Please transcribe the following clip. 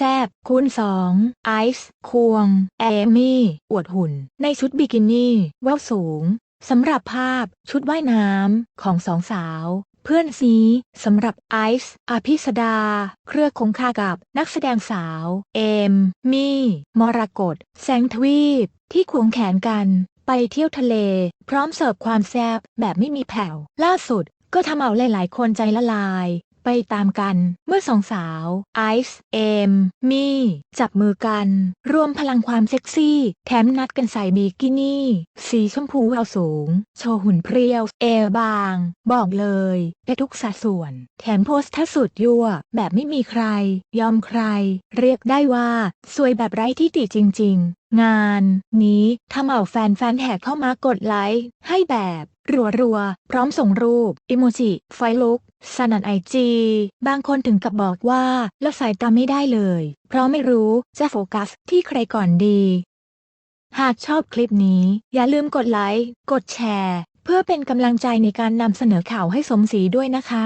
แซบคูณสองไอซ์ควง แอมี่ อวดหุ่น ในชุดบิกินี่แววสูง สำหรับภาพชุดว่ายน้ำของสองสาว เพื่อนซีสำหรับไอซ์อภิสดา เครือคงคากับนักแสดงสาว เอมมี่ มรกตแสงทวีป ที่ควงแขนกัน ไปเที่ยวทะเล พร้อมเสิร์ฟความแซบแบบไม่มีแผ่ว ล่าสุดก็ทำเอาหลายๆ คนใจละลาย ไปตามกัน เมื่อสองสาวไอซ์เอมมี่จับมือกัน รวมพลังความเซ็กซี่ แถมนัดกันใส่บิกินี่ สีชมพูเอาสูง โชว์หุ่นเพรียว เอวบาง บอกเลยได้ทุกสัดส่วน แถมโพสท่าสุดยั่ว แบบไม่มีใคร ยอมใคร เรียกได้ว่า สวยแบบไร้ที่ติจริง ๆ งานนี้ทำเอาแฟนๆแห่เข้ามากดไลค์ให้แบบ รัวๆ พร้อมส่งรูป อิโมจิ ไฟลุก สนันไอจี บางคนถึงกับบอกว่าละสายตาไม่ได้เลย เพราะไม่รู้จะโฟกัสที่ใครก่อนดี หากชอบคลิปนี้ อย่าลืมกดไลค์ กดแชร์ เพื่อเป็นกำลังใจในการนำเสนอข่าวให้สมศรีด้วยนะคะ